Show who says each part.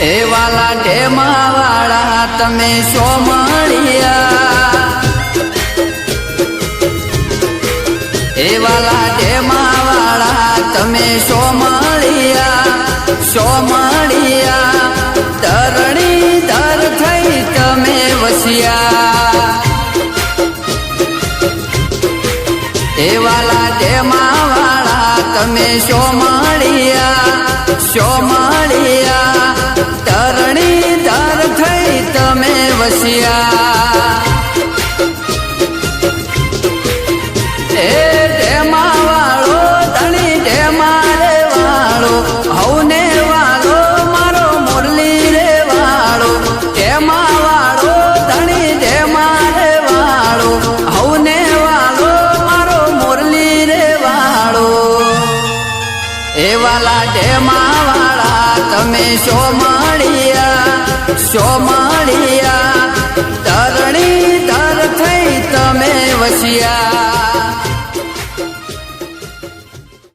Speaker 1: એ વાલા વાળા તમે સોમણિયા એ વાલા ઢેમા વાળા તમે સોમળિયા સોમળિયા તરણી દર થઈ તમે વસિયા. એ વાલા ઢેમા વાળા તમે સોમળિયા સોમળિયા વસિયા. ઢેમા વાળો ધણી ઢેમા રે વાળો, હવને વાળો, મારો મુરલી રે વાળો. ઢેમા વાળો ધણી ઢેમા રે વાળો, હવને વાળો, મારો મુરલી રે વાળો. એ વાલા ઢેમા વાળા તમે સો માણિયા ધરણી ધર વસિયા